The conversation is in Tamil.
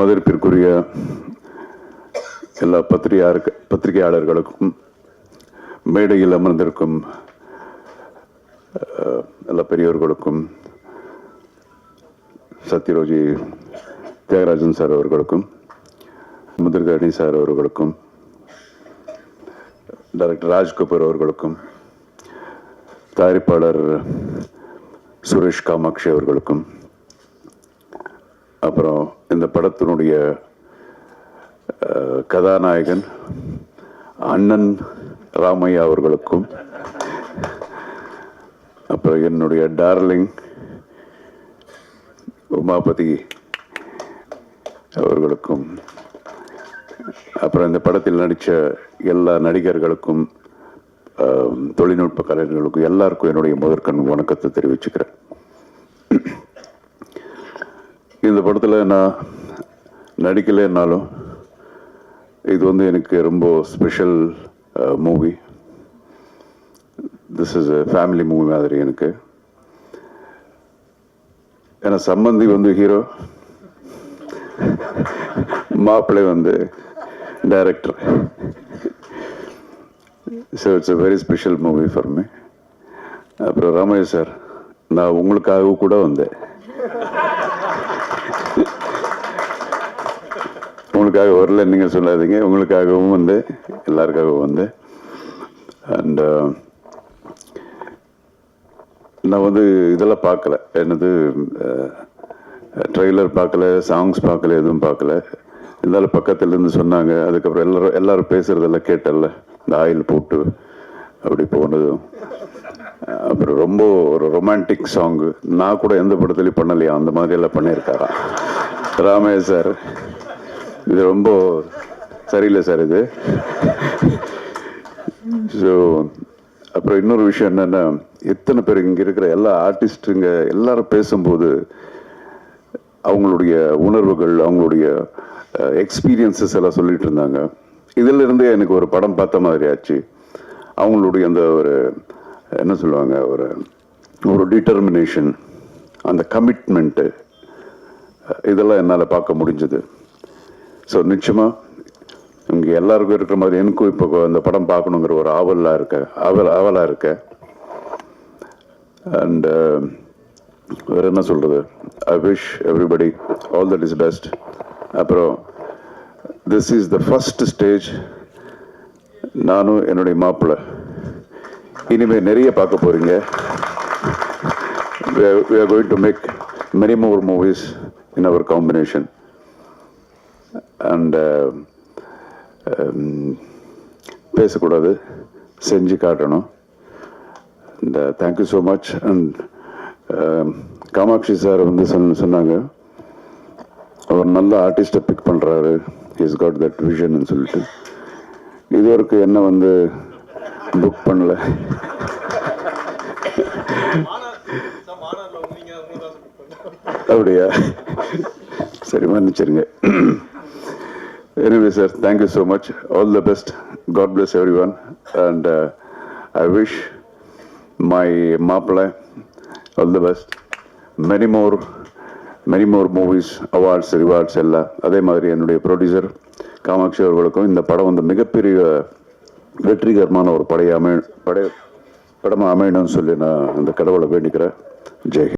மதிப்பிற்குரிய எல்லா பத்திரிகையாளர் பத்திரிகையாளர்களுக்கும் மேடையில் அமர்ந்திருக்கும் எல்லா பெரியவர்களுக்கும் சத்யரோஜி தியாகராஜன் சார் அவர்களுக்கும் முதிர்கணி சார் அவர்களுக்கும் டைரக்டர் ராஜ் கபூர் அவர்களுக்கும் தயாரிப்பாளர் சுரேஷ் காமாட்சி அவர்களுக்கும் அப்புறம் இந்த படத்தினுடைய கதாநாயகன் அண்ணன் ராமையா அவர்களுக்கும் அப்புறம் என்னுடைய டார்லிங் உமாபதி அவர்களுக்கும் அப்புறம் இந்த படத்தில் நடித்த எல்லா நடிகர்களுக்கும் தொழில்நுட்ப கலைஞர்களுக்கும் எல்லாருக்கும் என்னுடைய முதற்கண் வணக்கத்தை தெரிவிச்சுக்கிறேன். இந்த படத்தில் நான் நடிக்கலைன்னாலும் இது வந்து எனக்கு ரொம்ப special movie this is family movie மாதிரி எனக்கு. ஏன்னா சம்பந்தி வந்து ஹீரோ மாப்பிள்ளை வந்து director so it's a very special movie for me அப்புறம் ராமையா சார் நான் உங்களுக்காக கூட வந்தேன். உங்களுக்காக வரல நீங்கள் சொல்லாதீங்க. உங்களுக்காகவும் வந்து எல்லாருக்காகவும் வந்து. அண்ட் uh, நான் வந்து இதெல்லாம் பார்க்கல. என்னது ட்ரெய்லர் பார்க்கல சாங்ஸ் பார்க்கல எதுவும் பார்க்கல. இருந்தாலும் பக்கத்துலேருந்து சொன்னாங்க. அதுக்கப்புறம் எல்லாரும் எல்லாரும் பேசுகிறதெல்லாம் கேட்டல இந்த ஆயில் போட்டு அப்படி போனதும். அப்புறம் ரொம்ப ஒரு ரொமான்டிக் சாங்கு நான் கூட எந்த படத்துலையும் பண்ணலையா? அந்த மாதிரி எல்லாம் பண்ணியிருக்காராம் ராமையா சார் இது ரொம்ப சரியில்லை சார் இது. ஸோ அப்புறம் இன்னொரு விஷயம் என்னென்னா எத்தனை பேர் இங்கே இருக்கிற எல்லா ஆர்டிஸ்ட்டுங்க எல்லாரும் பேசும்போது அவங்களுடைய உணர்வுகள் அவங்களுடைய எக்ஸ்பீரியன்சஸ் எல்லாம் சொல்லிட்டு இருந்தாங்க. இதிலிருந்தே எனக்கு ஒரு படம் பார்த்த மாதிரி ஆச்சு. அவங்களுடைய அந்த ஒரு என்ன சொல்லுவாங்க ஒரு ஒரு டிட்டர்மினேஷன் அந்த கமிட்மெண்ட்டு இதெல்லாம் என்னால் பார்க்க முடிஞ்சது. ஸோ நிச்சயமாக இங்கே எல்லாருக்கும் இருக்கிற மாதிரி எனக்கும் இப்போ அந்த படம் பார்க்கணுங்கிற ஒரு ஆவலாக இருக்க ஆவல் ஆவலாக இருக்க. அண்ட் uh, வேறு என்ன சொல்கிறது I wish everybody all that is best அப்புறம் this is the first stage நானும் என்னுடைய மாப்பிள்ளை இனிமேல் நிறைய பார்க்க போகிறீங்க we are, we are going to make many more movies in our combination. And uh, um, பேசக்கூடாது செஞ்சு காட்டணும். இந்த thank you so much and Kamakshi sir வந்து சொன்ன சொன்னாங்க அவர் நல்ல ஆர்டிஸ்ட்டை பிக் பண்ணுறாரு இஸ் காட் தட் விஷன் சொல்லிட்டு. இது வரைக்கும் என்ன வந்து புக் பண்ணல. அப்படியா? சரி மன்னிச்சிருங்க. Anyway sir you so much all the best God bless everyone uh, I wish my மாப்பிள்ளை all the best many more many more movies awards rewards எல்லாம் அதே மாதிரி என்னுடைய ப்ரொடியூசர் காமாட்சி அவர்களுக்கும் இந்த படம் வந்து மிகப்பெரிய வெற்றிகரமான ஒரு படையை அமை படை படமாக அமையணும்னு சொல்லி நான் அந்த கடவுளை வேண்டிக்கிறேன். ஜெய்